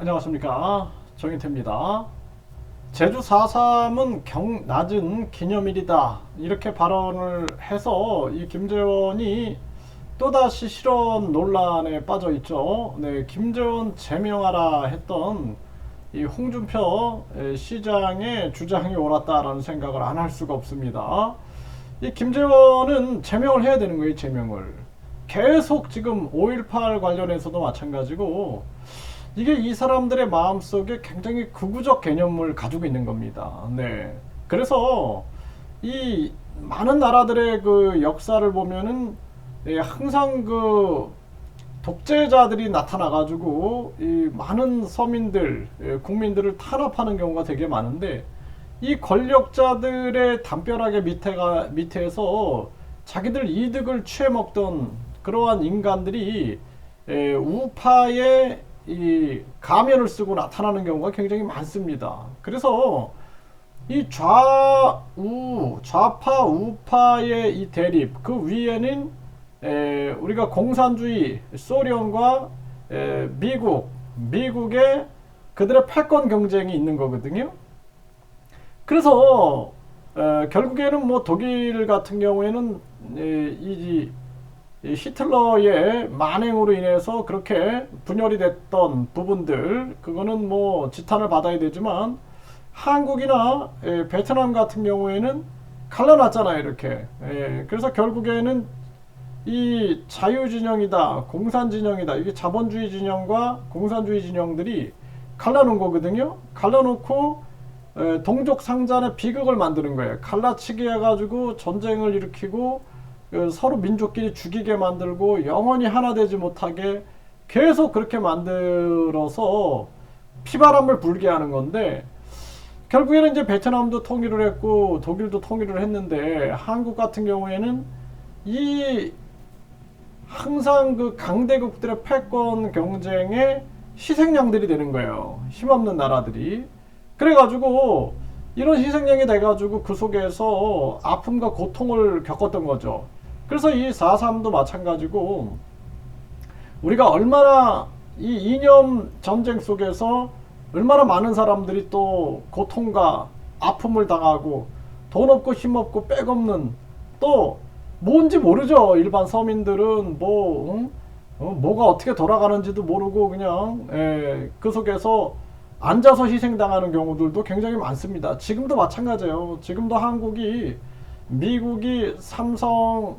안녕하십니까 정인태입니다. 제주 4.3은 경 낮은 기념일이다 이렇게 발언을 해서 이 김재원이 또다시 실언 논란에 빠져 있죠. 네, 김재원 제명하라 했던 이 홍준표 에, 시장의 주장이 옳았다라는 생각을 안 할 수가 없습니다. 이 김재원은 제명을 해야 되는 거예요, 제명을. 계속 지금 5.18 관련해서도 마찬가지고 이게 이 사람들의 마음속에 굉장히 극우적 개념을 가지고 있는 겁니다. 네. 그래서 이 많은 나라들의 그 역사를 보면은 예, 항상 그 독재자들이 나타나가지고 이 많은 서민들, 예, 국민들을 탄압하는 경우가 되게 많은데 이 권력자들의 담벼락의 밑에가 밑에서 자기들 이득을 취해 먹던 그러한 인간들이 에, 우파의 이 가면을 쓰고 나타나는 경우가 굉장히 많습니다. 그래서 이 좌우 좌파 우파의 이 대립 그 위에는 에, 우리가 공산주의 소련과 에, 미국 미국의 그들의 패권 경쟁이 있는 거거든요. 그래서 에, 결국에는 뭐 독일 같은 경우에는 에, 이, 이 히틀러의 만행으로 인해서 그렇게 분열이 됐던 부분들 그거는 뭐 지탄을 받아야 되지만 한국이나 에, 베트남 같은 경우에는 갈라놨잖아요 이렇게. 에, 그래서 결국에는 이 자유진영이다 공산진영이다 이게 자본주의 진영과 공산주의 진영들이 갈라놓은 거거든요. 갈라놓고 에, 동족 상잔의 비극을 만드는 거예요. 갈라치기 해가지고 전쟁을 일으키고 그 서로 민족끼리 죽이게 만들고 영원히 하나 되지 못하게 계속 그렇게 만들어서 피바람을 불게 하는 건데 결국에는 이제 베트남도 통일을 했고 독일도 통일을 했는데 한국 같은 경우에는 이 항상 그 강대국들의 패권 경쟁에 희생양들이 되는 거예요. 힘없는 나라들이. 그래가지고 이런 희생양이 돼가지고 그 속에서 아픔과 고통을 겪었던 거죠. 그래서 이 4.3도 마찬가지고 우리가 얼마나 이 이념 전쟁 속에서 얼마나 많은 사람들이 또 고통과 아픔을 당하고 돈 없고 힘 없고 빽 없는 또 뭔지 모르죠. 일반 서민들은 뭐 응? 어, 뭐가 어떻게 돌아가는지도 모르고 그냥 예, 그 속에서 앉아서 희생당하는 경우들도 굉장히 많습니다. 지금도 마찬가지예요. 지금도 한국이 미국이 삼성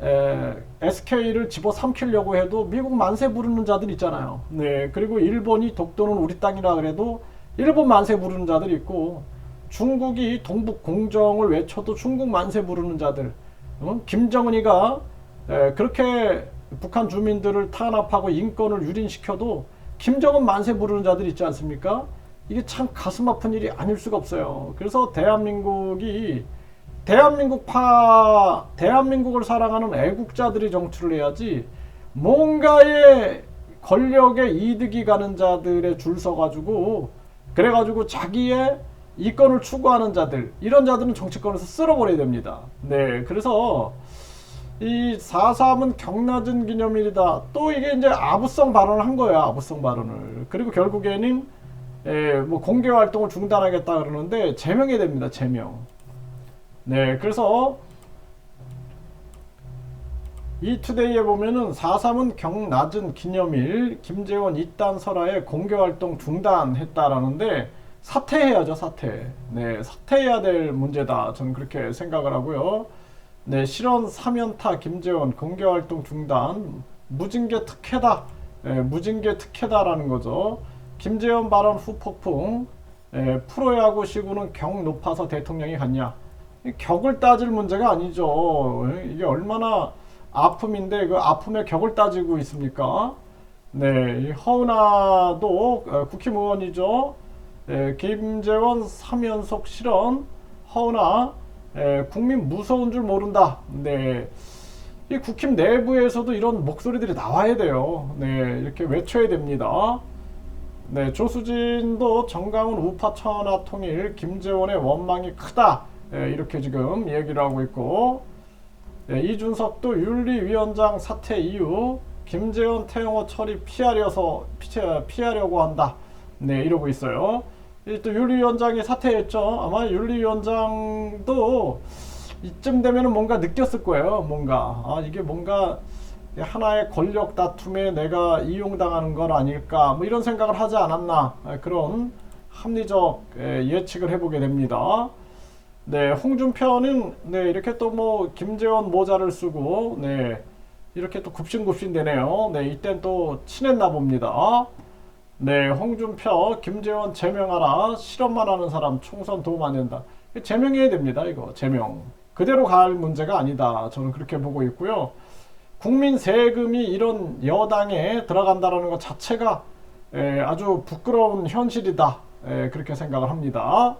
에, SK를 집어 삼키려고 해도 미국 만세 부르는 자들 있잖아요. 네. 그리고 일본이 독도는 우리 땅이라 그래도 일본 만세 부르는 자들 있고 중국이 동북 공정을 외쳐도 중국 만세 부르는 자들. 어? 김정은이가 에, 그렇게 북한 주민들을 탄압하고 인권을 유린시켜도 김정은 만세 부르는 자들 있지 않습니까? 이게 참 가슴 아픈 일이 아닐 수가 없어요. 그래서 대한민국이 대한민국파, 대한민국을 사랑하는 애국자들이 정치를 해야지 뭔가의 권력에 이득이 가는 자들의 줄 서가지고 그래가지고 자기의 이권을 추구하는 자들 이런 자들은 정치권에서 쓸어버려야 됩니다. 네, 그래서 이 4.3은 경낮은 기념일이다. 또 이게 이제 아부성 발언을 한 거야, 아부성 발언을. 그리고 결국에는 에, 뭐 공개 활동을 중단하겠다 그러는데 제명이 됩니다, 제명. 네, 그래서 이 투데이에 보면은 4.3은 경낮은 기념일 김재원 이딴 설화에 공개 활동 중단했다라는데 사퇴해야죠, 사퇴. 네, 사퇴해야 될 문제다. 저는 그렇게 생각을 하고요. 네, 실언 사면타 김재원 공개 활동 중단 무징계 특혜다. 네, 무징계 특혜다라는 거죠. 김재원 발언 후 폭풍. 네, 프로야구 시구는 경 높아서 대통령이 갔냐? 이 격을 따질 문제가 아니죠. 이게 얼마나 아픔인데 그 아픔의 격을 따지고 있습니까? 네, 이 허은아도 어, 국힘의원이죠. 네, 김재원 3연속 실언 허은아 에, 국민 무서운 줄 모른다. 네. 이 국힘 내부에서도 이런 목소리들이 나와야 돼요. 네, 이렇게 외쳐야 됩니다. 네, 조수진도 정강훈 우파 천하 통일 김재원의 원망이 크다. 네, 이렇게 지금 얘기를 하고 있고 네, 이준석도 윤리위원장 사퇴 이후 김재원 태영호 처리 피하려서 피, 피하려고 한다. 네, 이러고 있어요. 이또 윤리위원장이 사퇴했죠. 아마 윤리위원장도 이쯤 되면은 뭔가 느꼈을 거예요. 뭔가 아 이게 뭔가 하나의 권력 다툼에 내가 이용당하는 건 아닐까 뭐 이런 생각을 하지 않았나 아, 그런 합리적 에, 예측을 해보게 됩니다. 네, 홍준표는 네 이렇게 또 뭐 김재원 모자를 쓰고 네 이렇게 또 굽신굽신 되네요. 네, 이땐 또 친했나 봅니다. 네, 홍준표, 김재원 제명하라. 실험만 하는 사람 총선 도움 안 된다. 제명해야 됩니다. 이거 제명. 그대로 갈 문제가 아니다. 저는 그렇게 보고 있고요. 국민 세금이 이런 여당에 들어간다라는 것 자체가 에, 아주 부끄러운 현실이다. 에, 그렇게 생각을 합니다.